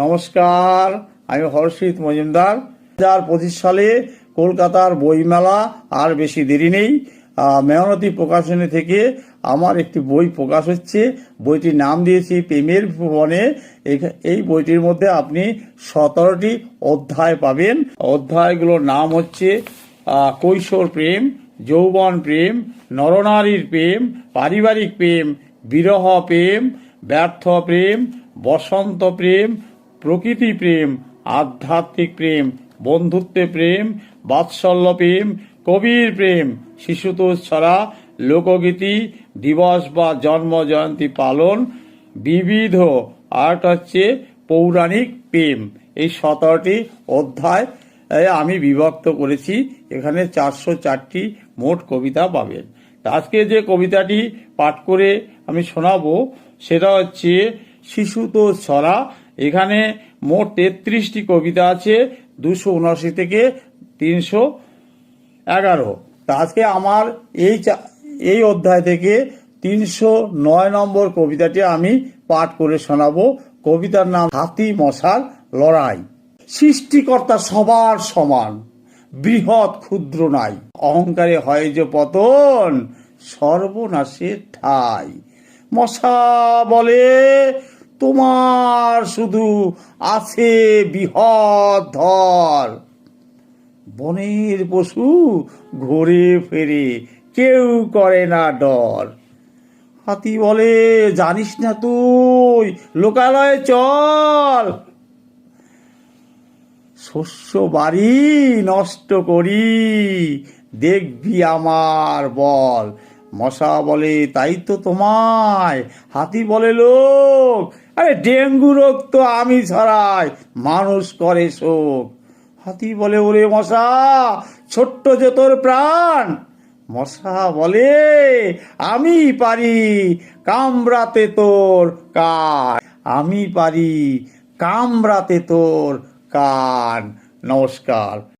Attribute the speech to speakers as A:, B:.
A: নমস্কার, আমি হর্ষিত মজুমদার। দু হাজার পঁচিশ সালে কলকাতার বইমেলা আর বেশি দেরি নেই। মেহনতি প্রকাশনী থেকে আমার একটি বই প্রকাশ হচ্ছে। বইটির নাম দিয়েছি প্রেমের ভুবনে। এই বইটির মধ্যে আপনি সতেরোটি অধ্যায় পাবেন। অধ্যায়গুলোর নাম হচ্ছে কৈশোর প্রেম, যৌবন প্রেম, নরনারীর প্রেম, পারিবারিক প্রেম, বিরহ প্রেম, ব্যর্থ প্রেম, বসন্ত প্রেম প্রকৃতি প্রেম, আধ্যাত্মিক প্রেম, বন্ধুত্বে প্রেম, বাৎসল্য প্রেম, কবির প্রেম, শিশুতোষ ছড়া, লোকগীতি, দিবস বা জন্ম জয়ন্তী পালন, বিবিধ আর্ট হচ্ছে পৌরাণিক প্রেম। এই সতেরোটি অধ্যায় আমি বিভক্ত করেছি। এখানে চারশো চারটি মোট কবিতা পাবেন। আজকে যে কবিতাটি পাঠ করে আমি শোনাবো, সেটা হচ্ছে শিশুতোষ ছড়া এখানে মোট তেত্রিশটি কবিতা আছে, দুশো উনআশি থেকে তিনশো এগারো। তা আজকে আমার এই এই অধ্যায় থেকে তিনশো নয় নম্বর কবিতাটি আমি পাঠ করে শোনাবো। কবিতার নাম হাতি মশার লড়াই। সৃষ্টিকর্তা সবার সমান, বৃহৎ ক্ষুদ্র নাই। অহংকারে হয় যে পতন সর্বনাশের ঠাই। মশা বলে তোমার শুধু আছে বৃহৎ ধর। বনের পশু ঘুরে ফেরে কেউ করে না ডর। হাতি বলে, জানিস না তুই, লোকালয়ে চল। শস্য বাড়ি নষ্ট করি, দেখবি আমার বল। মশা বলে, তাই তো তোমায়। হাতি বলে, লোক, আরে ডেঙ্গু রোগ তো আমি ছড়াই। মানুষ করে শোক। হাতি বলে, ওরে মশা, ছোট্ট যে তোর প্রাণ। মশা বলে, আমি পারি কামড়াতে তোর কান। আমি পারি কামড়াতে তোর কান। নমস্কার।